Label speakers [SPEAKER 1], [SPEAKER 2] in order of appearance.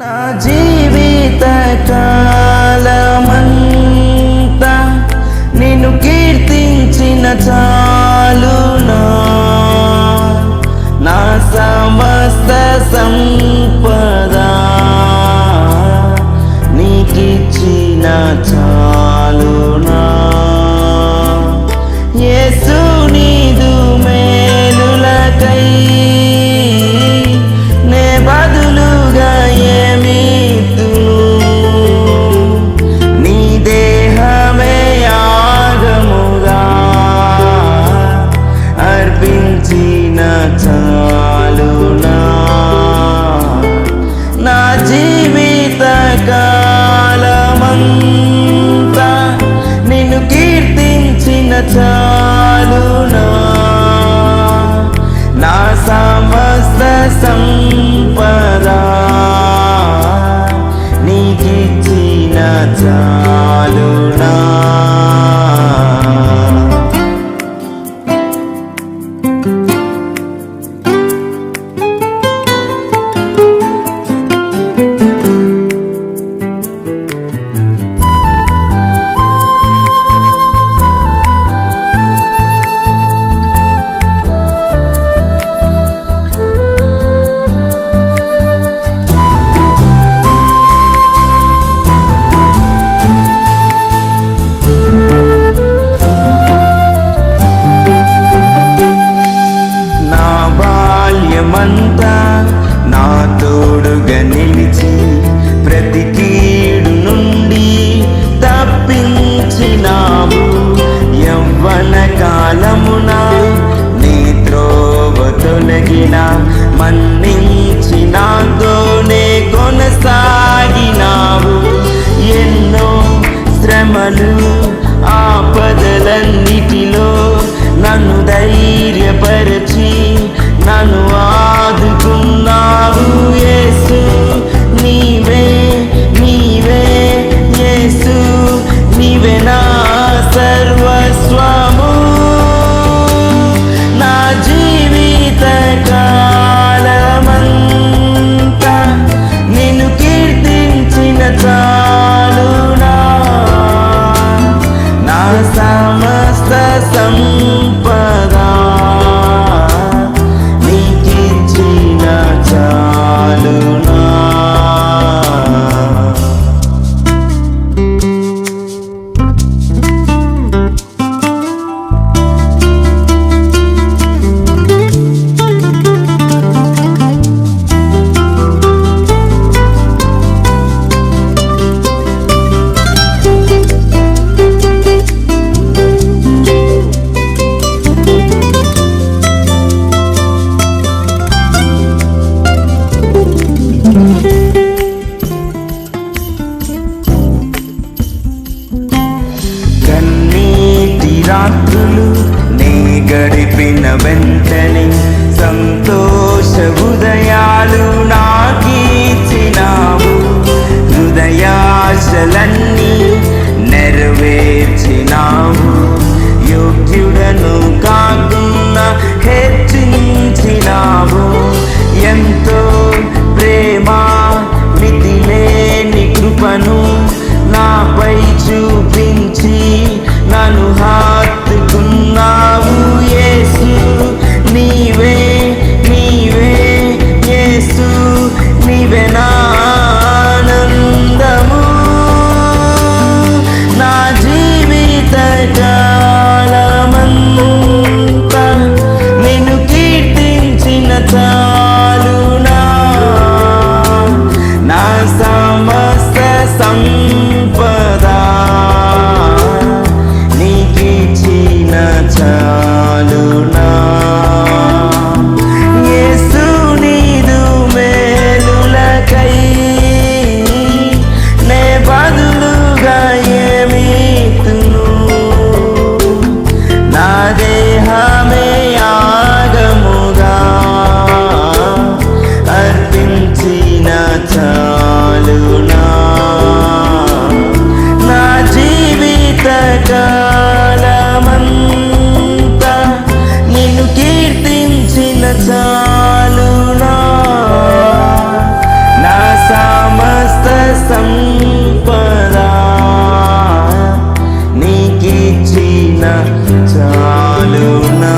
[SPEAKER 1] నా జీవిత చాలునా నా జీవిత కీర్తించిన నా నీకిచ్చిన చాలు నాతోనే కొనసాగినావు. ఎన్నో శ్రమలు ఆపదలన్నిటిలో சம்ப రాత్రులు నీ గడిపిన వెంటనే సంతో समस्त सम्पदा చాలునా